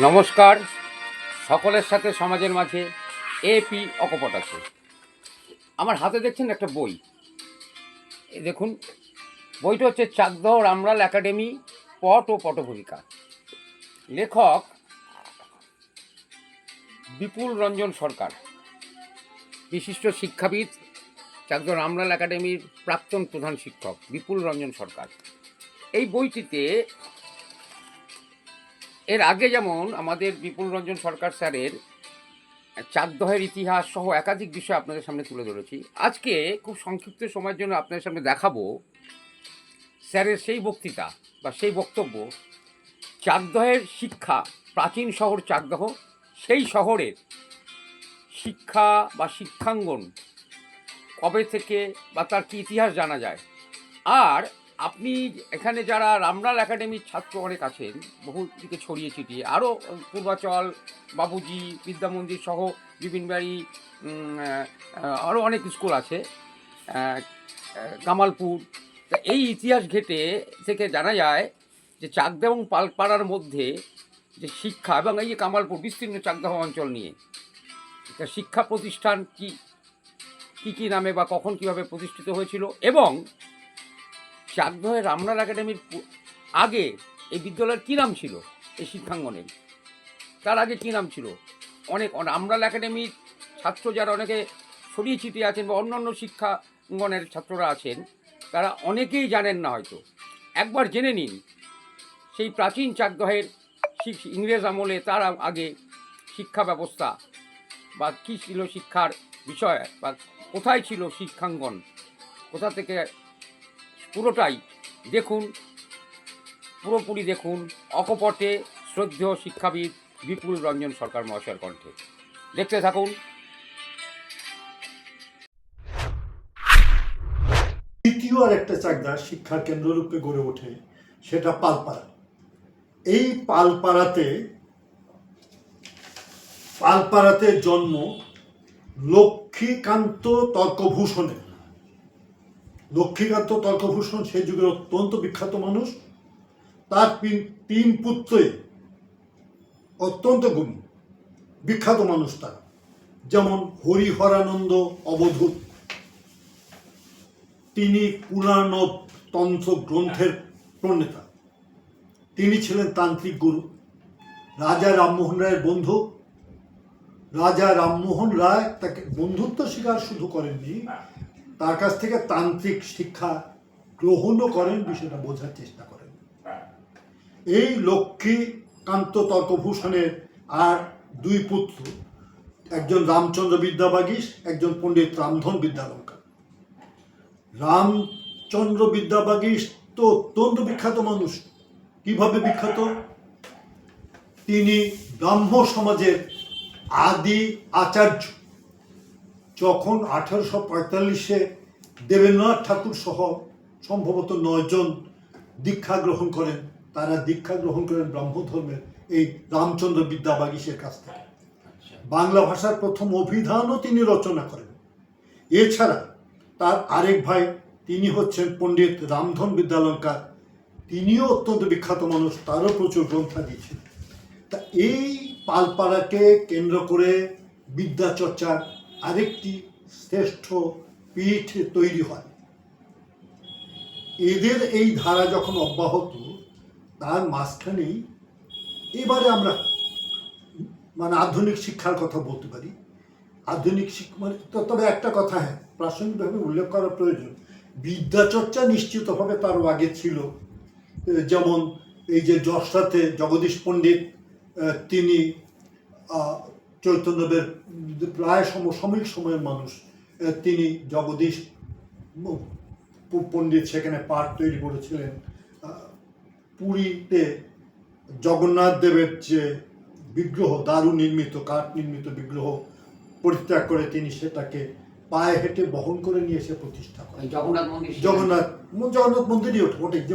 নমস্কার। সকলের সাথে সমাজের মাঝে এপি অকপট আছে। আমার হাতে দেখছেন একটা বই। দেখুন, বইটা হচ্ছে চাকদহ রামলাল একাডেমি, পট ও পটভূমিকা। লেখক বিপুল রঞ্জন সরকার। বিশিষ্ট শিক্ষাবিদ, চাকদহ রামলাল একাডেমির প্রাক্তন প্রধান শিক্ষক বিপুল রঞ্জন সরকার। এই বইটিতে এর আগে যেমন আমাদের বিপুল রঞ্জন সরকার স্যারের চাকদহের ইতিহাস সহ একাধিক বিষয় আপনাদের সামনে তুলে ধরেছি। আজকে খুব সংক্ষিপ্ত সময়ের জন্য আপনাদের সামনে দেখাবো স্যারের সেই বক্তৃতা বা সেই বক্তব্য চাকদহের শিক্ষা, প্রাচীন শহর চাকদহ সেই শহরের শিক্ষা বা শিক্ষাঙ্গন কবে থেকে বা তার কি ইতিহাস জানা যায়? আর আপনি এখানে যারা রামলাল একাডেমির ছাত্র অনেক আছেন বহু দিকে ছড়িয়ে ছিটিয়ে, আরও পূর্বাচল, বাবুজি, বিদ্যামন্দির সহ বিভিন্ন বাড়ি আরও অনেক স্কুল আছে কামালপুর। তা এই ইতিহাস ঘেটে থেকে জানা যায় যে চাকদা এবং পালপাড়ার মধ্যে যে শিক্ষা এবং এই যে কামালপুর, বিস্তীর্ণ চাকদাহ অঞ্চল নিয়ে, তা শিক্ষা প্রতিষ্ঠান কি, কী কী নামে বা কখন কীভাবে প্রতিষ্ঠিত হয়েছিল এবং চাকদহের রামলাল একাডেমির আগে এই বিদ্যালয়ের কী নাম ছিল? এই শিক্ষাঙ্গনের তার আগে কী নাম ছিল? অনেক রামলাল একাডেমির ছাত্র যারা অনেকে ছড়িয়ে ছিটিয়ে আছেন বা অন্যান্য শিক্ষাঙ্গনের ছাত্ররা আছেন, তারা অনেকেই জানেন না হয়তো। একবার জেনে নিন, সেই প্রাচীন চাকদহের ইংরেজ আমলে তার আগে শিক্ষা ব্যবস্থা বা কী ছিল শিক্ষার বিষয় বা কোথায় ছিল শিক্ষাঙ্গন? কোথা থেকে পুরোটাই দেখুন, পুরোপুরি দেখুন, অকপটে শ্রদ্ধেয় শিক্ষাবিদ বিপুল রঞ্জন সরকার মহাশয়ের কণ্ঠে। দেখতে থাকুন। দ্বিতীয় আর একটা চাকদা শিক্ষার কেন্দ্ররূপে গড়ে ওঠে, সেটা পালপাড়া। এই পালপাড়াতে পালপাড়াতে জন্ম লক্ষ্মীকান্ত তর্কভূষণের। লক্ষ্মীকান্ত তর্কভূষণ, সেই যুগের অত্যন্ত বিখ্যাত মানুষ। তার তিন- পুত্রই অত্যন্ত গুণী, বিখ্যাত মানুষ তারা। যেমন হরিহরানন্দ অবধূত। তিনি পুরাণব তন্ত্র গ্রন্থের প্রণেতা। তিনি ছিলেন তান্ত্রিক গুরু। রাজা রামমোহন রায়ের বন্ধু। রাজা রামমোহন রায় তাকে বন্ধুত্ব স্বীকার শুধু করেননি তার কাছ থেকে তান্ত্রিক শিক্ষা গ্রহণও করেন, বিষয়টা বোঝার চেষ্টা করেন। এই লক্ষ্মীকান্ত তর্কভূষণের আর দুই পুত্র, একজন রামচন্দ্র বিদ্যাবাগীশ একজন পণ্ডিত রামধন বিদ্যালঙ্কার। রামচন্দ্র বিদ্যাবাগীশ তো অত্যন্ত বিখ্যাত মানুষ। কীভাবে বিখ্যাত? তিনি ব্রাহ্ম সমাজের আদি আচার্য যখন আঠারোশো পঁয়তাল্লিশে দেবেন্দ্রনাথ ঠাকুর সহ সম্ভবত নয়জন দীক্ষা গ্রহণ করেন, তারা দীক্ষা গ্রহণ করেন ব্রাহ্ম ধর্মের এই রামচন্দ্র বিদ্যাবাগীশের কাছ থেকে। বাংলা ভাষার প্রথম অভিধানও তিনি রচনা করেন। এছাড়া তার আরেক ভাই, তিনি হচ্ছেন পণ্ডিত রামধন বিদ্যালঙ্কার, তিনিও অত্যন্ত বিখ্যাত মানুষ, তারও প্রচুর গ্রন্থাদি ছিল তা এই পালপাড়াকে কেন্দ্র করে বিদ্যা চর্চার আরেকটি শ্রেষ্ঠ পীঠ তৈরি হয়। এদের এই ধারা যখন অব্যাহত, তার মাঝখানেই এবারে আমরা মানে আধুনিক শিক্ষার কথা বলতে পারি। আধুনিক শিক্ষা মানে তবে একটা কথা হ্যাঁ প্রাসঙ্গিকভাবে উল্লেখ করা প্রয়োজন। বিদ্যাচর্চা নিশ্চিতভাবে তারও আগে ছিল। যেমন এই যে যশরাতে জগদীশ পণ্ডিত তিনি চৈতন্যদেব প্রায় সমসাময়িক সময়ের মানুষ তিনি জগদীশ পণ্ডিত সেখানে পাঠ তৈরি করেছিলেন। পুরীতে জগন্নাথ দেবের যে বিগ্রহ দারু নির্মিত কাঠ নির্মিত বিগ্রহ পরিত্যাগ করে তিনি সেটাকে পায়ে হেঁটে বহন করে নিয়ে এসে প্রতিষ্ঠা করেন। জগন্নাথ মন্দির জগন্নাথ জগন্নাথ মন্দিরই ওঠে। ওঠে যে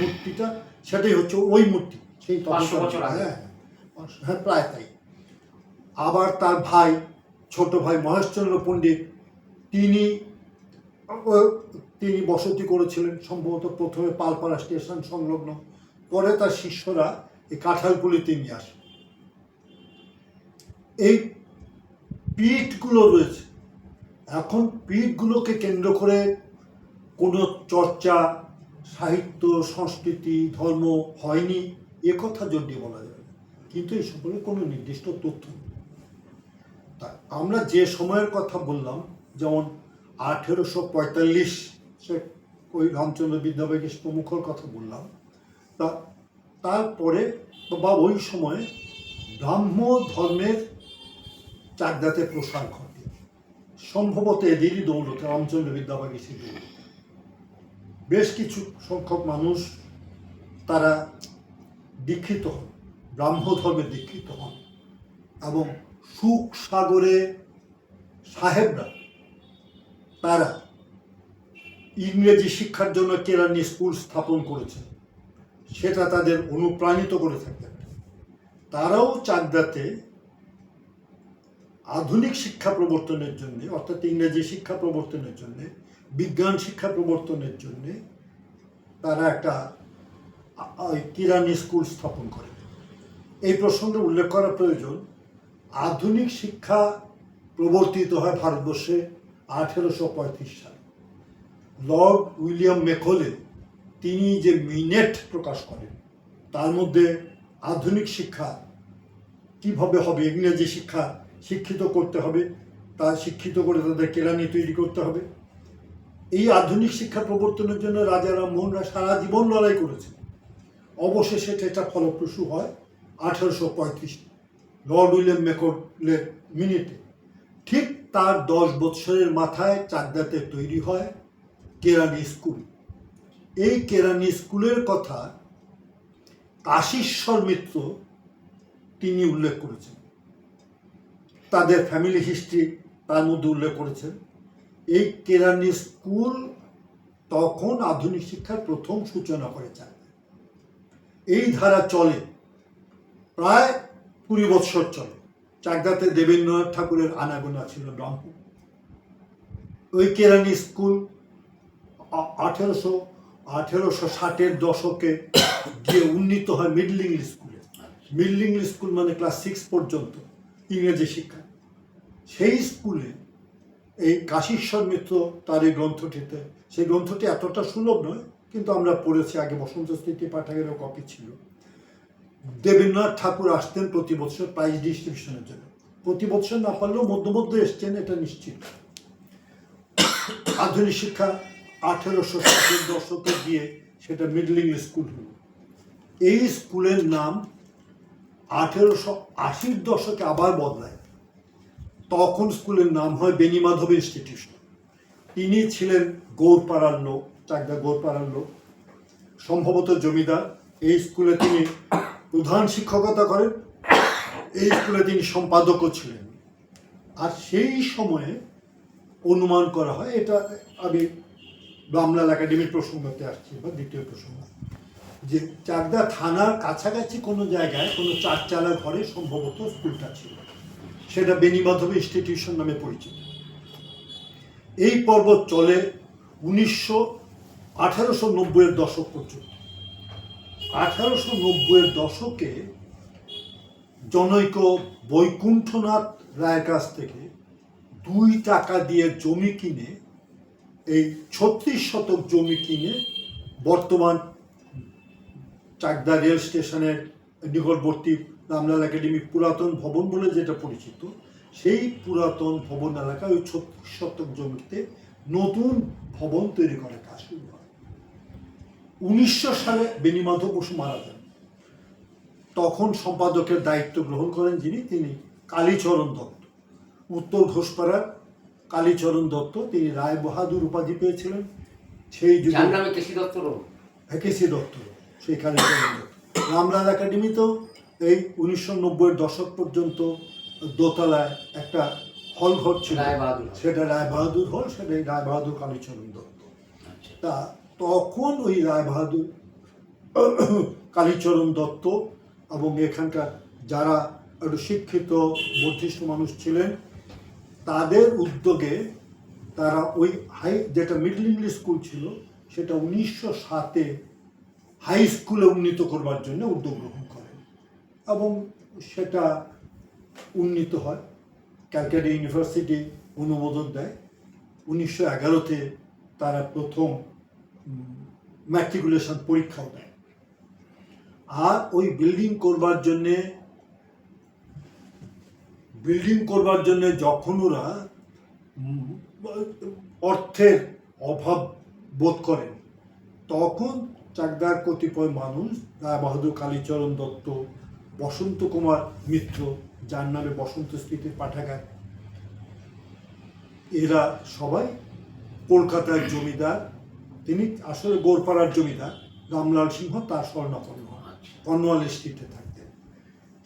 মূর্তিটা সেটাই হচ্ছে ওই মূর্তি সেই আগে। হ্যাঁ হ্যাঁ প্রায় তাই। আবার তার ভাই, ছোট ভাই মহেশচন্দ্র পণ্ডিত, তিনি তিনি বসতি করেছিলেন সম্ভবত প্রথমে পালপাড়া স্টেশন সংলগ্ন। পরে তার শিষ্যরা এই কাঁঠালপুলিতে নিয়ে আসে। এই পিঠগুলো রয়েছে। এখন পিঠগুলোকে কেন্দ্র করে কোনো চর্চা, সাহিত্য, সংস্কৃতি, ধর্ম হয়নি, এ কথা দিয়ে বলা যাবে কিন্তু এই সম্পর্কে কোনো নির্দিষ্ট তথ্য নেই। আমরা যে সময়ের কথা বললাম, যেমন আঠেরোশো পঁয়তাল্লিশ সে ওই রামচন্দ্র বিদ্যাবাগীশ প্রমুখর কথা বললাম, তা তারপরে বা ওই সময়ে ব্রাহ্ম ধর্মের চাকদাতে প্রসার ঘটে। সম্ভবত এদেরই দৌলতে, রামচন্দ্র বিদ্যাবাগীশের দৌলতে। বেশ কিছু সংখ্যক মানুষ তারা দীক্ষিত হন, ব্রাহ্ম ধর্মে দীক্ষিত হন এবং সুখ সাগরে সাহেবরা, তারা ইংরেজি শিক্ষার জন্য কেরানি স্কুল স্থাপন করেছে। সেটা তাদের অনুপ্রাণিত করে থাকতেন তারাও চাকদাতে আধুনিক শিক্ষা প্রবর্তনের জন্য, অর্থাৎ ইংরেজি শিক্ষা প্রবর্তনের জন্য, বিজ্ঞান শিক্ষা প্রবর্তনের জন্য, তারা একটা কিরানি স্কুল স্থাপন করে। এই প্রসঙ্গে উল্লেখ করা প্রয়োজন আধুনিক শিক্ষা প্রবর্তিত হয় ভারতবর্ষে আঠেরোশো পঁয়ত্রিশ সালে। লর্ড উইলিয়াম মেকলে তিনি যে মিনেট প্রকাশ করেন, তার মধ্যে আধুনিক শিক্ষা কীভাবে হবে, ইংরেজি শিক্ষা শিক্ষিত করতে হবে, তা শিক্ষিত করে তাদের কেরানি তৈরি করতে হবে। এই আধুনিক শিক্ষা প্রবর্তনের জন্য রাজা রামমোহন রায় সারা জীবন লড়াই করেছেন। অবশেষে সেটা ফলপ্রসূ হয় আঠারোশো পঁয়ত্রিশ লর্ড উইলিয়াম মেকলের মিনিটে ঠিক তার দশ বৎসরের মাথায় চাকদাতে তৈরি হয় কেরানি স্কুল। এই কেরানি স্কুলের কথা কাশীশ্বর মিত্র তিনি উল্লেখ করেছেন। তাদের ফ্যামিলি হিস্ট্রি তার মধ্যে উল্লেখ করেছেন। এই কেরানি স্কুল তখন আধুনিক শিক্ষার প্রথম সূচনা করে চায় এই ধারা চলে। প্রায় কুড়ি বৎসর চলে। চাকদাতে দেবেন্দ্রনাথ ঠাকুরের আনাগোনা ছিল ব্রহ্ম ওই কেরানি স্কুল আঠেরোশো আঠেরোশো ষাটের দশকে গিয়ে উন্নীত হয় মিডল ইংলিশ স্কুলে। মিডল ইংলিশ স্কুল মানে ক্লাস সিক্স পর্যন্ত ইংরেজি শিক্ষা। সেই স্কুলে এই কাশীশ্বর মিত্র তার এই গ্রন্থটিতে, সেই গ্রন্থটি এতটা সুলভ নয়, কিন্তু আমরা পড়েছি, আগে বসন্ত স্মৃতি পাঠাগারেও কপি ছিল। দেবেন্দ্রনাথ ঠাকুর আসতেন প্রতি বছর প্রাইজ ডিস্ট্রিবিউশনের জন্য। প্রতি বছর না পারলেও মধ্যে মধ্যে এসছেন, এটা নিশ্চিত। আধুনিক শিক্ষা আঠেরোশো ষাটের দশকে গিয়ে সেটা মিডল ইংলিশ স্কুল হলো। এই স্কুলের নাম আঠেরোশো আশির দশকে আবার বদলায়। তখন স্কুলের নাম হয় বেনিমাধব ইনস্টিটিউশন তিনি ছিলেন গৌরপাড়ার লোক, চাকদা গৌরপাড়ার লোক। সম্ভবত জমিদার। এই স্কুলে তিনি প্রধান শিক্ষকতা করেন। এই স্কুলে তিনি সম্পাদকও ছিলেন। আর সেই সময়ে অনুমান করা হয়, এটা আমি বামলাল একাডেমির প্রসঙ্গতে আসছি, বা দ্বিতীয় প্রসঙ্গ, যে চাকদা থানার কাছাকাছি কোনো জায়গায় কোনো চারচালা ঘরে সম্ভবত স্কুলটা ছিল। সেটা বেনিমাধব ইনস্টিটিউশন নামে পরিচিত। এই পর্ব চলে উনিশশো আঠারোশো নব্বইয়ের দশক পর্যন্ত। আঠারোশো নব্বইয়ের দশকে জনৈক বৈকুণ্ঠনাথ রায়ের কাছ থেকে দুই টাকা দিয়ে জমি কিনে, এই ছত্রিশ শতক জমি কিনে বর্তমান চাকদা রেল স্টেশনের নিকটবর্তী রামলাল একাডেমি পুরাতন ভবন বলে যেটা পরিচিত, সেই পুরাতন ভবন এলাকায় ওই ছত্রিশ শতক জমিতে নতুন ভবন তৈরি করার কাজ শুরু হয়। উনিশশো সালে বেনিমাধব বসু মারা যান। তখন সম্পাদকের দায়িত্ব গ্রহণ করেন যিনি তিনি কালীচরণ দত্ত। উত্তর ঘোষপাড়ার কালীচরণ দত্ত তিনি রায় বাহাদুর উপাধি পেয়েছিলেন। সেই যুগে কেসি দত্ত কেসি দত্ত সেই কালীচরণ দত্ত। রামলাল একাডেমিতেও এই উনিশশো নব্বইয়ের দশক পর্যন্ত দোতলায় একটা হল ঘর ছিল। রায় বাহাদুর। সেটা রায় বাহাদুর হল সেটাই রায় বাহাদুর কালীচরণ দত্ত। আচ্ছা। তা তখন ওই রায় বাহাদুর, কালীচরণ দত্ত এবং এখানকার যারা একটু শিক্ষিত বর্ধিষ্ঠ মানুষ ছিলেন, তাদের উদ্যোগে তারা ওই হাই, যেটা মিডল ইংলিশ স্কুল ছিল, সেটা উনিশশো সাতে হাই স্কুলে উন্নীত করবার জন্য উদ্যোগ গ্রহণ করেন এবং সেটা উন্নীত হয়। ক্যালকাটা ইউনিভার্সিটি অনুমোদন দেয়। উনিশশো এগারোতে তারা প্রথম ম্যাট্রিকুলেশন পরীক্ষাও দেয়। আর ওই বিল্ডিং করবার জন্যে বিল্ডিং করবার জন্য যখন ওরা অর্থের অভাব বোধ করেন, তখন চাকদার কতিপয় মানুষ বাহাদুর কালীচরণ দত্ত, বসন্ত কুমার মিত্র, যার নামে বসন্ত স্মৃতির পাঠাগার, এরা সবাই কলকাতার জমিদার তিনি আসলে গোরপাড়ার জমিদার রামলাল সিংহ তার স্বর্ণাপন্ন হন কর্নওয়াল স্ট্রিটে থাকতেন।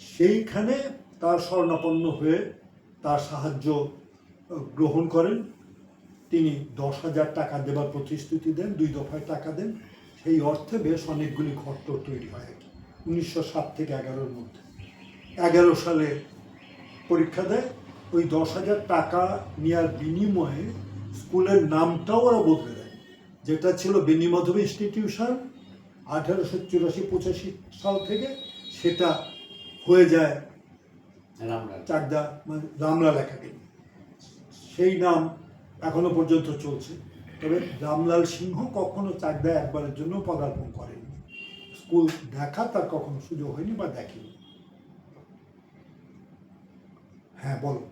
সেইখানে তার স্বর্ণাপন্ন হয়ে তার সাহায্য গ্রহণ করেন। তিনি দশ হাজার টাকা দেবার প্রতিশ্রুতি দেন দুই দফায় টাকা দেন। সেই অর্থে বেশ অনেকগুলি ঘট্ট তৈরি হয় আর কি। উনিশশো সাত থেকে এগারোর মধ্যে। এগারো সালে পরীক্ষা দেয়। ওই দশ হাজার টাকা নেওয়ার বিনিময়ে স্কুলের নামটাও ওরা বদলে দেয়। যেটা ছিল বেনিমাধব ইনস্টিটিউশন আঠারোশো চুরাশি পঁচাশি সাল থেকে সেটা হয়ে যায় চাকদা মানে রামলাল একাডেমি। সেই নাম এখনও পর্যন্ত চলছে। তবে রামলাল সিংহ কখনো চাকদা একবারের জন্য পদার্পণ করেনি। স্কুল দেখা তার কখনো সুযোগ হয়নি বা দেখেনি। হ্যাঁ বলো।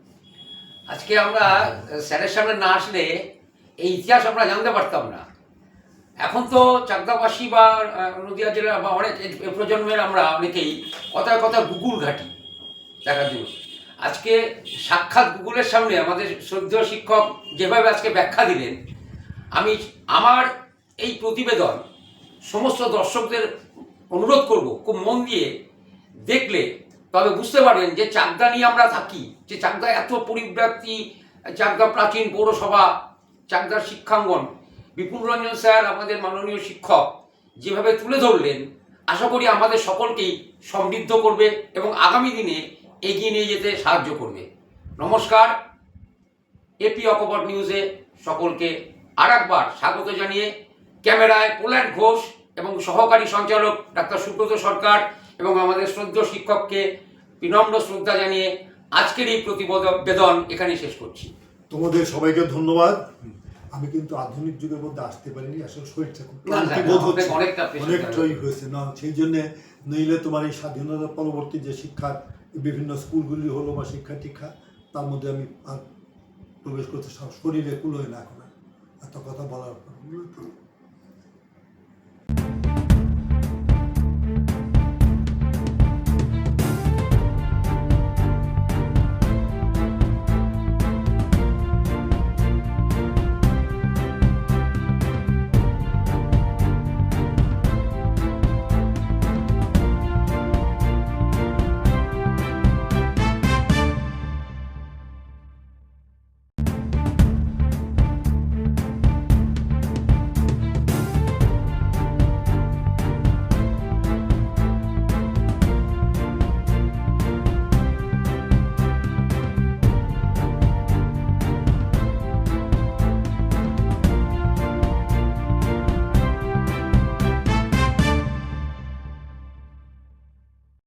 আজকে আমরা স্যারের সামনে না আসলে এই ইতিহাস আমরা জানতে পারতাম না। এখন তো চাকদাবাসী বা নদিয়া জেলা বা অনেক প্রজন্মের আমরা অনেকেই কথায় কথা গুগল ঘাটি দেখার জন্য। আজকে সাক্ষাৎ গুগলের সামনে আমাদের শ্রদ্ধেয় শিক্ষক যেভাবে আজকে ব্যাখ্যা দিলেন, আমি আমার এই প্রতিবেদন সমস্ত দর্শকদের অনুরোধ করব, খুব মন দিয়ে দেখলে তবে বুঝতে পারবেন যে চাকদা নিয়ে আমরা থাকি, যে চাকদা এত পরিব্রাপ্তি, চাকদা প্রাচীন পৌরসভা, চাকদার শিক্ষাঙ্গন বিপুল রঞ্জন স্যার, আমাদের মাননীয় শিক্ষক, যেভাবে তুলে ধরলেন, আশা করি আমাদের সকলকেই সমৃদ্ধ করবে এবং আগামী দিনে এগিয়ে নিয়ে যেতে সাহায্য করবে। নমস্কার। এপি অকপট নিউজে সকলকে আর একবার স্বাগত জানিয়ে ক্যামেরায় পোল্যান্ড ঘোষ এবং সহকারী সঞ্চালক ডাক্তার সুব্রত সরকার এবং আমাদের শ্রদ্ধেয় শিক্ষককে বিনম্র শ্রদ্ধা জানিয়ে আজকের এই প্রতিবেদন এখানে শেষ করছি। তোমাদের সবাইকে ধন্যবাদ। আমি কিন্তু আধুনিক যুগের মধ্যে আসতে পারিনি আসলে শরীরটা খুব অনেকটাই হয়েছে। না সেই জন্য নইলে তোমার এই স্বাধীনতা পরবর্তী যে শিক্ষার বিভিন্ন স্কুলগুলি হলো বা শিক্ষা টিক্ষা তার মধ্যে আমি আর প্রবেশ করতে সব শরীরে কুলোয় না এখন আর। এত কথা বলার